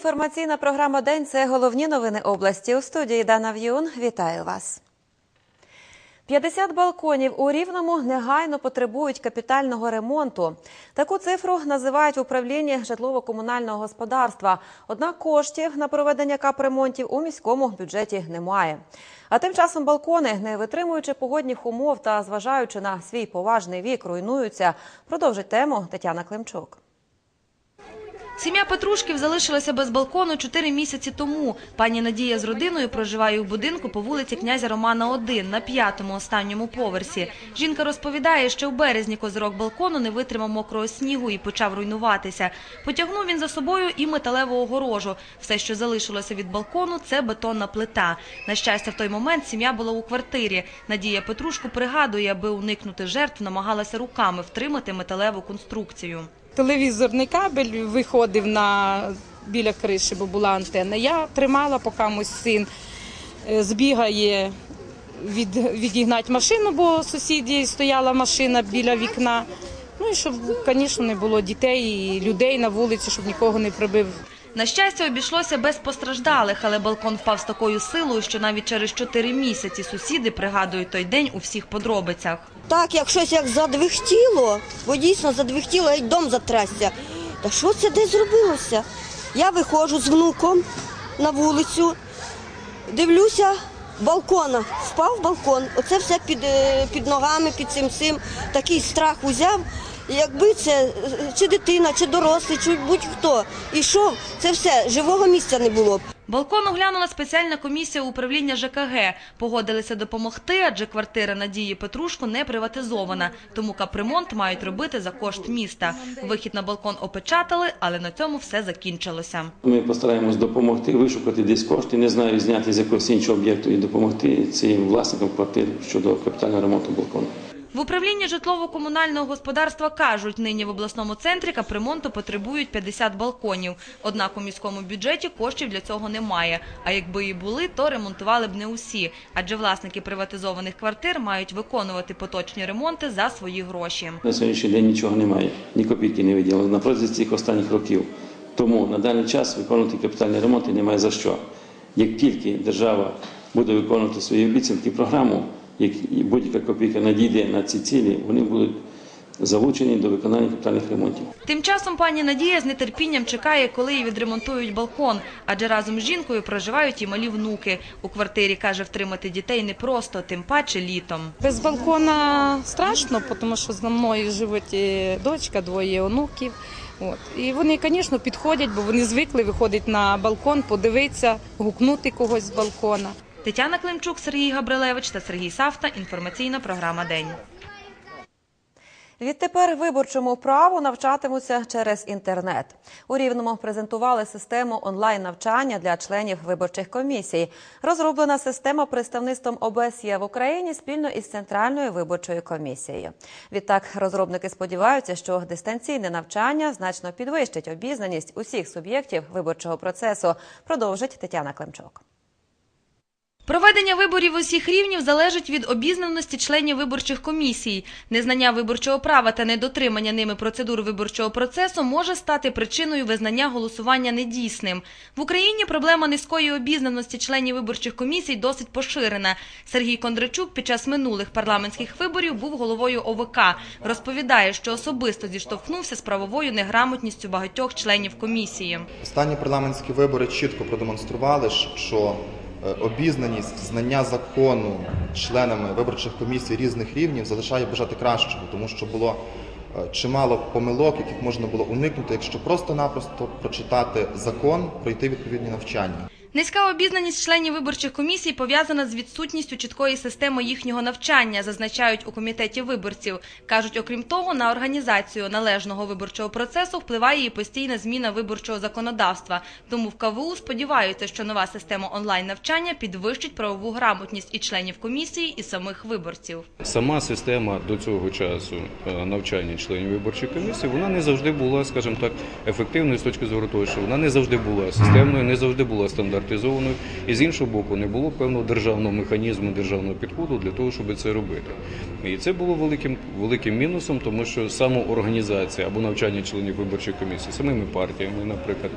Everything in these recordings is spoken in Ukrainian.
інформаційна програма День. Це головні новини області. У студії Дана В'юн. Вітаю вас. 50 балконів у Рівному негайно потребують капітального ремонту. Таку цифру називають в управлінні житлово-комунального господарства. Однак коштів на проведення капремонтів у міському бюджеті немає. А тим часом балкони, не витримуючи погодних умов та зважаючи на свій поважний вік, руйнуються. Продовжить тему Тетяна Климчук. Сім'я Петрушків залишилася без балкону чотири місяці тому. Пані Надія з родиною проживає у будинку по вулиці князя Романа 1 на п'ятому останньому поверсі. Жінка розповідає, що в березні козирок балкону не витримав мокрого снігу і почав руйнуватися. Потягнув він за собою і металеву огорожу. Все, що залишилося від балкону, це бетонна плита. На щастя, в той момент сім'я була у квартирі. Надія Петрушку пригадує, аби уникнути жертв, намагалася руками втримати металеву конструкцію. Телевізорний кабель виходив на біля криші, бо була антенна. Я тримала, поки мій син е, збігає від, відігнати машину, бо сусіді стояла машина біля вікна. Ну і щоб, звісно, не було дітей і людей на вулиці, щоб нікого не прибив На щастя, обійшлося без постраждалих, але балкон впав з такою силою, що навіть через чотири місяці сусіди пригадують той день у всіх подробицях. Так, як щось як задвихтіло, бо дійсно задвихтіло, геть дом затрясся. Та що це де зробилося? Я виходжу з внуком на вулицю, дивлюся, балкона, впав балкон. Оце все під, е, під ногами, під цим цим. Такий страх узяв. Якби це чи дитина, чи дорослий, чи будь-хто ішов, це все, живого місця не було б. Балкон оглянула спеціальна комісія управління ЖКГ. Погодилися допомогти, адже квартира Надії Петрушко не приватизована, тому капремонт мають робити за кошт міста. Вихід на балкон опечатали, але на цьому все закінчилося. Ми постараємось допомогти, вишукати десь кошти, не знаю, зняти з якогось іншого об'єкту і допомогти цим власникам квартир щодо капітального ремонту балкону. В управлінні житлово-комунального господарства кажуть, нині в обласному центрі капремонту потребують 50 балконів. Однак у міському бюджеті коштів для цього немає. А якби і були, то ремонтували б не усі. Адже власники приватизованих квартир мають виконувати поточні ремонти за свої гроші. На сьогоднішній день нічого немає, ні копійки не виділено на протязі цих останніх років. Тому на даний час виконувати капітальні ремонти немає за що. Як тільки держава буде виконувати свої обіцянки, програму, і будь-яка копійка надійде на ці цілі, вони будуть залучені до виконання капітальних ремонтів. Тим часом пані Надія з нетерпінням чекає, коли їй відремонтують балкон, адже разом з жінкою проживають і малі внуки. У квартирі каже, втримати дітей непросто, тим паче літом. Без балкона страшно, тому що за мною живуть і дочка, двоє онуків. От. І вони, звісно, підходять, бо вони звикли виходити на балкон, подивитися, гукнути когось з балкона. Тетяна Климчук, Сергій Габрилевич та Сергій Савта. Інформаційна програма День. Відтепер виборчому праву навчатимуться через інтернет. У Рівному презентували систему онлайн-навчання для членів виборчих комісій. Розроблена система представництвом ОБСЄ в Україні спільно із Центральною виборчою комісією. Відтак розробники сподіваються, що дистанційне навчання значно підвищить обізнаність усіх суб'єктів виборчого процесу. Продовжить Тетяна Климчук. Проведення виборів усіх рівнів залежить від обізнаності членів виборчих комісій. Незнання виборчого права та недотримання ними процедур виборчого процесу може стати причиною визнання голосування недійсним. В Україні проблема низької обізнаності членів виборчих комісій досить поширена. Сергій Кондрачук під час минулих парламентських виборів був головою ОВК. Розповідає, що особисто зіштовхнувся з правовою неграмотністю багатьох членів комісії. Останні парламентські вибори чітко продемонстрували, що обізнаність, знання закону членами виборчих комісій різних рівнів залишає бажати кращого, тому що було е, чимало помилок, яких можна було уникнути, якщо просто-напросто прочитати закон, пройти відповідні навчання. Низька обізнаність членів виборчих комісій пов'язана з відсутністю чіткої системи їхнього навчання, зазначають у комітеті виборців. Кажуть, окрім того, на організацію належного виборчого процесу впливає і постійна зміна виборчого законодавства. Тому в КВУ сподіваються, що нова система онлайн навчання підвищить правову грамотність і членів комісії, і самих виборців. Сама система до цього часу е, навчання членів виборчих комісій, вона не завжди була, скажімо так, ефективною з точки зору того, що вона не завжди була системною, не завжди була стандартною. Стандартизованою, і з іншого боку, не було певного державного механізму, державного підходу для того, щоб це робити. І це було великим великим мінусом, тому що самоорганізація або навчання членів виборчої комісії, самими партіями, наприклад,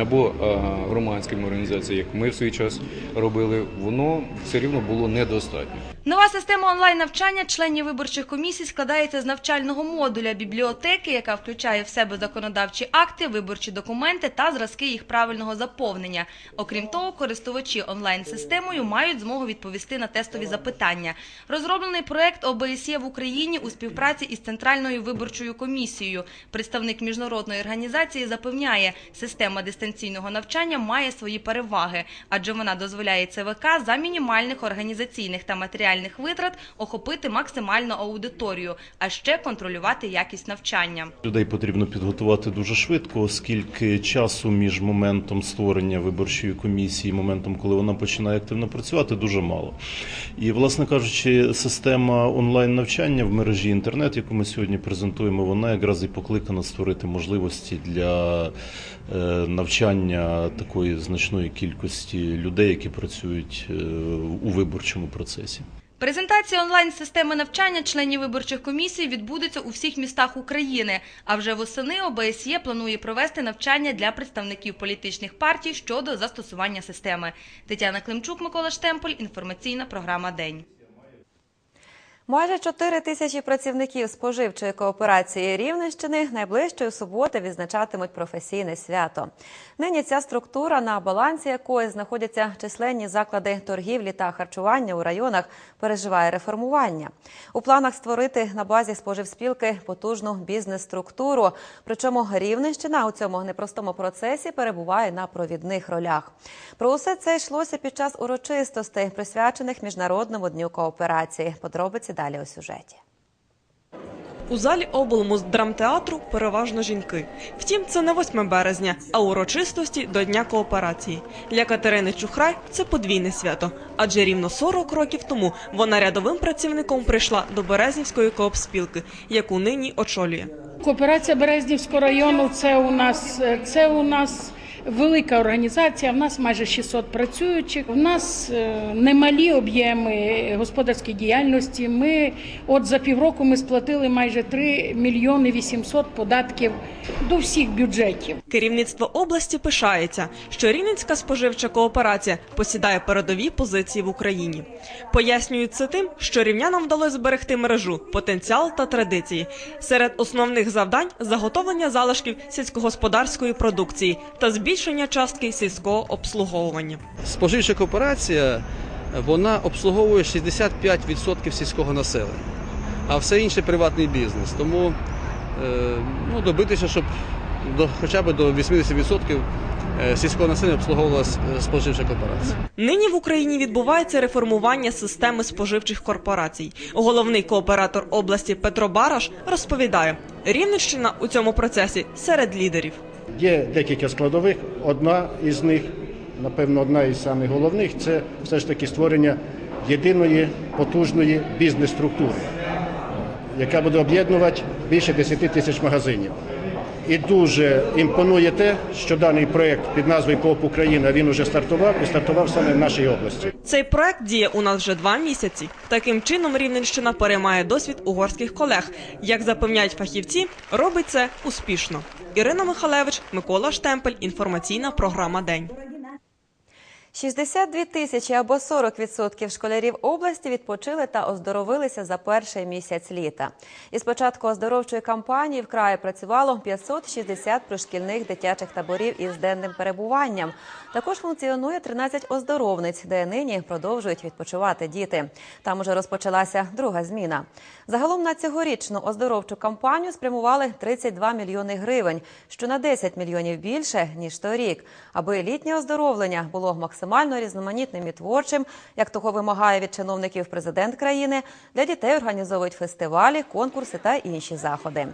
або е, громадськими організаціями, як ми в свій час робили, воно все рівно було недостатньо. Нова система онлайн-навчання членів виборчих комісій складається з навчального модуля бібліотеки, яка включає в себе законодавчі акти, виборчі документи та зразки їх правильного заповнення. Окрім того, користувачі онлайн-системою мають змогу відповісти на тестові запитання. Розроблений проект ОБСЄ в Україні у співпраці із Центральною виборчою комісією. Представник міжнародної організації запевняє, система дистанційного навчання має свої переваги, адже вона дозволяє ЦВК за мінімальних організаційних та матеріальних витрат охопити максимально аудиторію, а ще контролювати якість навчання. Людей потрібно підготувати дуже швидко, оскільки часу між моментом створення виборчої комісії і моментом, коли вона починає активно працювати, дуже мало. І, власне кажучи, система онлайн навчання в мережі інтернет, яку ми сьогодні презентуємо, вона якраз і покликана створити можливості для е, навчання такої значної кількості людей, які працюють е, у виборчому процесі. Презентація онлайн-системи навчання членів виборчих комісій відбудеться у всіх містах України. А вже восени ОБСЄ планує провести навчання для представників політичних партій щодо застосування системи. Тетяна Климчук, Микола Штемполь. Інформаційна програма День. Майже 4 тисячі працівників споживчої кооперації Рівненщини найближчої суботи відзначатимуть професійне свято. Нині ця структура, на балансі якої знаходяться численні заклади торгівлі та харчування у районах, переживає реформування. У планах створити на базі споживспілки потужну бізнес-структуру. Причому Рівненщина у цьому непростому процесі перебуває на провідних ролях. Про усе це йшлося під час урочистостей, присвячених міжнародному дню кооперації. Подробиці далі у сюжеті. У залі облмуздрамтеатру переважно жінки. Втім, це не 8 березня, а урочистості до Дня кооперації. Для Катерини Чухрай це подвійне свято, адже рівно 40 років тому вона рядовим працівником прийшла до Березнівської коопспілки, яку нині очолює. Кооперація Березнівського району це у нас це у нас велика організація. В нас майже 600 працюючих. У нас е, немалі об'єми господарської діяльності. Ми от за півроку ми сплатили майже 3 мільйони 800 податків до всіх бюджетів. Керівництво області пишається, що Рівненська споживча кооперація посідає передові позиції в Україні. Пояснюють це тим, що рівнянам вдалося зберегти мережу, потенціал та традиції. Серед основних завдань заготовлення залишків сільськогосподарської продукції та збільшення частки сільського обслуговування. Споживча кооперація вона обслуговує 65% сільського населення, а все інше приватний бізнес. Тому е, ну, добитися, щоб до, хоча б до 80% е, сільського населення обслуговувалася е, споживча кооперація. Нині в Україні відбувається реформування системи споживчих корпорацій. Головний кооператор області Петро Бараш розповідає, Рівненщина у цьому процесі серед лідерів. Є декілька складових. Одна із них, напевно, одна із самих це все ж таки створення єдиної потужної бізнес-структури, яка буде об'єднувати більше 10 тисяч магазинів. І дуже імпонує те, що даний проект під назвою КОП Україна він уже стартував і стартував саме в нашій області. Цей проект діє у нас вже два місяці. Таким чином Рівненщина переймає досвід угорських колег. Як запевняють фахівці, робить це успішно. Ірина Михалевич, Микола Штемпель. Інформаційна програма День. 62 тисячі або 40% школярів області відпочили та оздоровилися за перший місяць літа. Із початку оздоровчої кампанії в краї працювало 560 пришкільних дитячих таборів із денним перебуванням. Також функціонує 13 оздоровниць, де нині продовжують відпочивати діти. Там уже розпочалася друга зміна. Загалом на цьогорічну оздоровчу кампанію спрямували 32 мільйони гривень, що на 10 мільйонів більше ніж торік, аби літнє оздоровлення було максимально різноманітним і творчим, як того вимагає від чиновників президент країни. Для дітей організовують фестивалі, конкурси та інші заходи.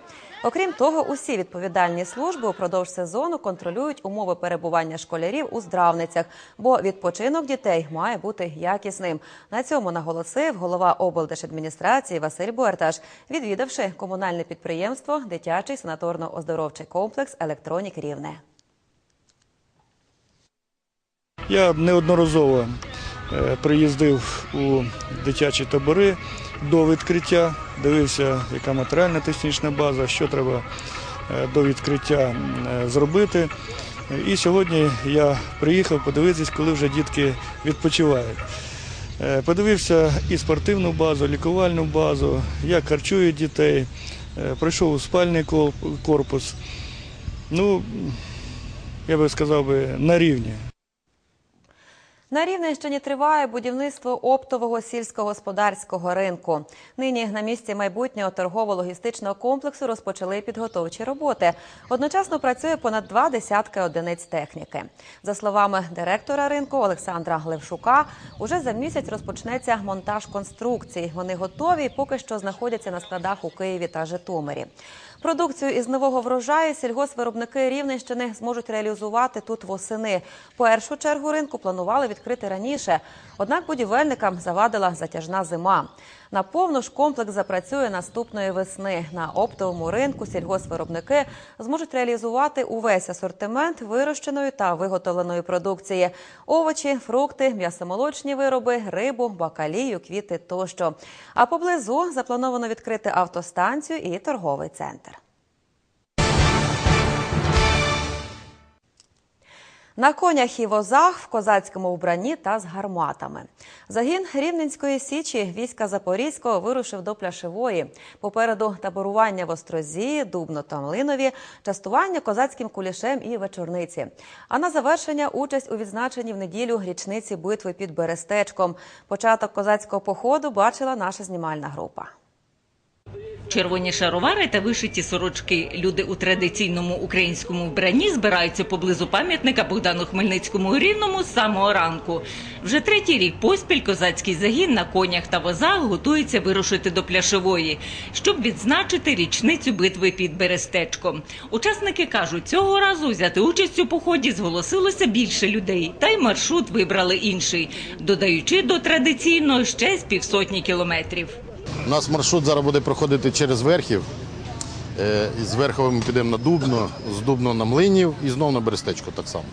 Окрім того, усі відповідальні служби упродовж сезону контролюють умови перебування школярів у здравницях, бо відпочинок дітей має бути якісним. На цьому наголосив голова облдержадміністрації Василь Буерташ, відвідавши комунальне підприємство Дитячий санаторно-оздоровчий комплекс Електронік Рівне. Я неодноразово е, приїздив у дитячі табори до відкриття, дивився, яка матеріальна технічна база, що треба е, до відкриття е, зробити. І сьогодні я приїхав подивитись, коли вже дітки відпочивають. Подивився і спортивну базу, лікувальну базу, як харчують дітей, пройшов у спальний корпус. Ну, я би сказав би, на рівні. На Рівненщині триває будівництво оптового сільськогосподарського ринку. Нині на місці майбутнього торгово-логістичного комплексу розпочали підготовчі роботи. Одночасно працює понад два десятки одиниць техніки. За словами директора ринку Олександра Левшука, уже за місяць розпочнеться монтаж конструкцій. Вони готові і поки що знаходяться на складах у Києві та Житомирі. Продукцію із нового врожаю сільгоспвиробники Рівненщини зможуть реалізувати тут восени. Першу чергу ринку планували відкрити раніше, однак будівельникам завадила затяжна зима. Наповну ж комплекс запрацює наступної весни. На оптовому ринку сільгоспвиробники зможуть реалізувати увесь асортимент вирощеної та виготовленої продукції: овочі, фрукти, м'ясомолочні вироби, рибу, бакалію, квіти тощо. А поблизу заплановано відкрити автостанцію і торговий центр. На конях і возах в козацькому вбранні та з гарматами. Загін Рівненської січі війська Запорізького вирушив до Пляшевої. Попереду таборування в Острозі, Дубно та Млинові, частування козацьким кулішем і вечорниці. А на завершення участь у відзначенні в неділю річниці битви під Берестечком. Початок козацького походу бачила наша знімальна група. Червоні шаровари та вишиті сорочки. Люди у традиційному українському вбранні збираються поблизу пам'ятника Богдану Хмельницькому Рівному з самого ранку. Вже третій рік поспіль козацький загін на конях та возах готується вирушити до Пляшевої, щоб відзначити річницю битви під Берестечком. Учасники кажуть, цього разу взяти участь у поході зголосилося більше людей, та й маршрут вибрали інший, додаючи до традиційного ще з півсотні кілометрів. У нас маршрут зараз буде проходити через Верхів. Е, З Верхова ми підемо на Дубно, з Дубно на Млинів і знову на Берестечко так само.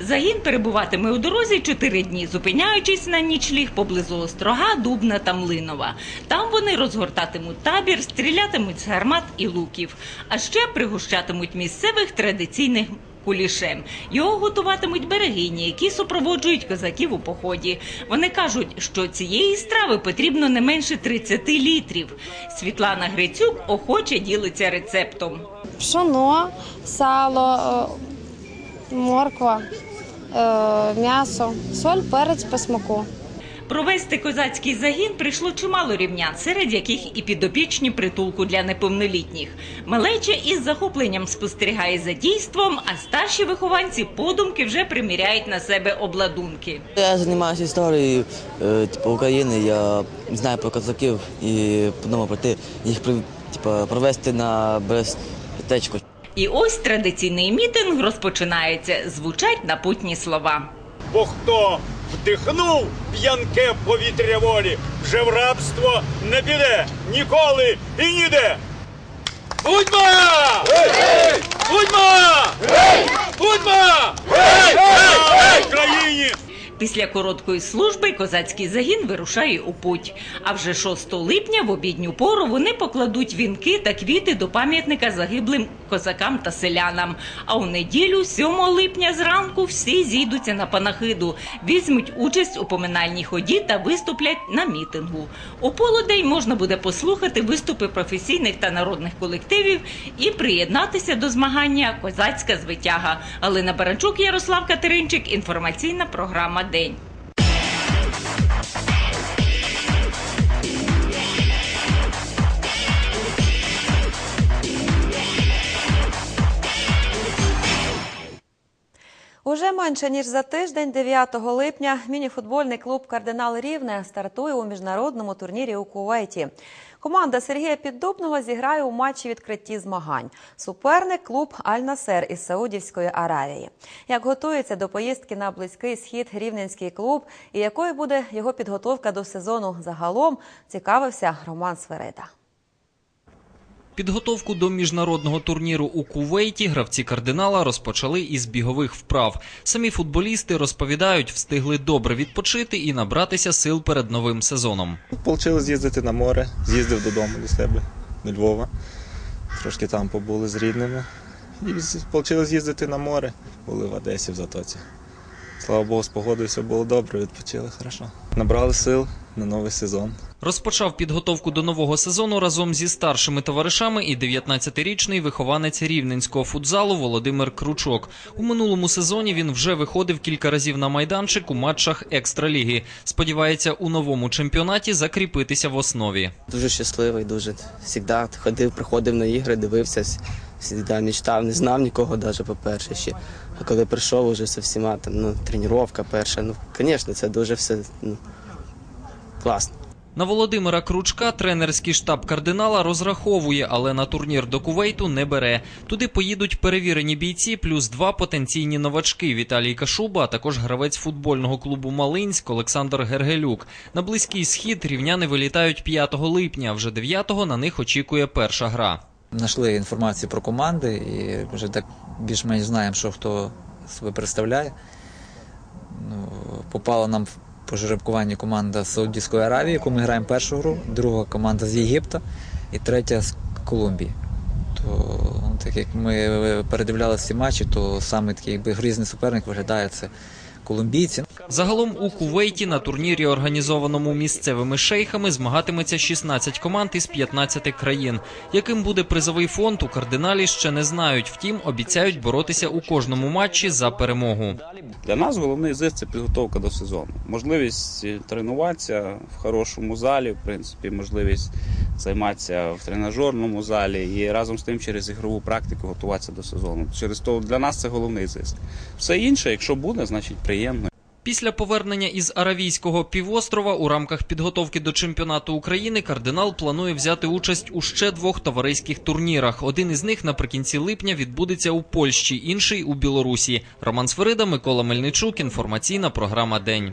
Загін перебуватиме у дорозі чотири дні, зупиняючись на нічліг поблизу Острога, Дубна та Млинова. Там вони розгортатимуть табір, стрілятимуть з гармат і луків, а ще пригощатимуть місцевих традиційних кулішем. Його готуватимуть берегині, які супроводжують козаків у поході. Вони кажуть, що цієї страви потрібно не менше 30 літрів. Світлана Грицюк охоче ділиться рецептом. Пшоно, сало, е, морква, е, м'ясо, соль, перець по смаку. Провести козацький загін прийшло чимало рівнян, серед яких і підопічні притулку для неповнолітніх. Малеча із захопленням спостерігає за дійством, а старші вихованці подумки вже приміряють на себе обладунки. Я займаюся історією е, типу, України, я знаю про козаків і подумав прийти їх при- типу, провести на Берестечко. І ось традиційний мітинг розпочинається. Звучать напутні слова. Бо хто вдихнув п'янке повітря волі, вже в рабство не піде ніколи і ніде. Будьмо! Будьмо! Будьмо! Країні! Після короткої служби козацький загін вирушає у путь. А вже 6 липня в обідню пору вони покладуть вінки та квіти до пам'ятника загиблим козакам та селянам. А у неділю, 7 липня зранку, всі зійдуться на панахиду, візьмуть участь у поминальній ході та виступлять на мітингу. У полудень можна буде послухати виступи професійних та народних колективів і приєднатися до змагання Козацька звитяга. Галина Баранчук, Ярослав Катеринчик. Інформаційна програма День. Уже менше ніж за тиждень, 9 липня, мініфутбольний клуб Кардинал Рівне стартує у міжнародному турнірі у Кувейті. Команда Сергія Піддубного зіграє у матчі відкритті змагань. Суперник клуб Аль-Насер із Саудівської Аравії. Як готується до поїздки на близький схід рівненський клуб і якою буде його підготовка до сезону загалом, цікавився Роман Сверида. Підготовку до міжнародного турніру у Кувейті гравці кардинала розпочали із бігових вправ. Самі футболісти розповідають, встигли добре відпочити і набратися сил перед новим сезоном. Получилось з'їздити на море, з'їздив додому до себе, до Львова. Трошки там побули з рідними. І вийшло з'їздити на море. Були в Одесі в Затоці. Слава Богу, з погодою все було добре, відпочили хорошо. Набрали сил на новий сезон. Розпочав підготовку до нового сезону разом зі старшими товаришами і 19-річний вихованець рівненського футзалу Володимир Кручок. У минулому сезоні він вже виходив кілька разів на майданчик у матчах екстраліги. Сподівається, у новому чемпіонаті закріпитися в основі. Дуже щасливий, дуже завжди ходив, приходив на ігри, дивився, завжди мечтав, не знав нікого навіть по-перше ще. А коли прийшов уже зі всіма, там, ну, тренування перша, ну, звісно, це дуже все ну, класно. На Володимира Кручка тренерський штаб кардинала розраховує, але на турнір до Кувейту не бере. Туди поїдуть перевірені бійці, плюс два потенційні новачки Віталій Кашуба, а також гравець футбольного клубу Малинськ Олександр Гергелюк. На близький схід рівняни вилітають 5 липня. Вже 9-го на них очікує перша гра. Знайшли інформацію про команди і вже так більш-менш знаємо, що хто себе представляє. Ну, попала нам по жеребкуванню команда з Саудівської Аравії, яку ми граємо першу гру, друга команда з Єгипта і третя з Колумбії. То, ну, так як ми передивлялися всі матчі, то саме такий грізний суперник виглядає це колумбійці. Загалом у Кувейті на турнірі, організованому місцевими шейхами, змагатиметься 16 команд із 15 країн. Яким буде призовий фонд, у кардиналі ще не знають. Втім, обіцяють боротися у кожному матчі за перемогу. Для нас головний зиск це підготовка до сезону. Можливість тренуватися в хорошому залі, в принципі, можливість займатися в тренажерному залі і разом з тим через ігрову практику готуватися до сезону. Через то для нас це головний зиск. Все інше, якщо буде, значить приємно. Після повернення із Аравійського півострова у рамках підготовки до чемпіонату України кардинал планує взяти участь у ще двох товариських турнірах. Один із них наприкінці липня відбудеться у Польщі, інший у Білорусі. Роман Сферида, Микола Мельничук. Інформаційна програма День.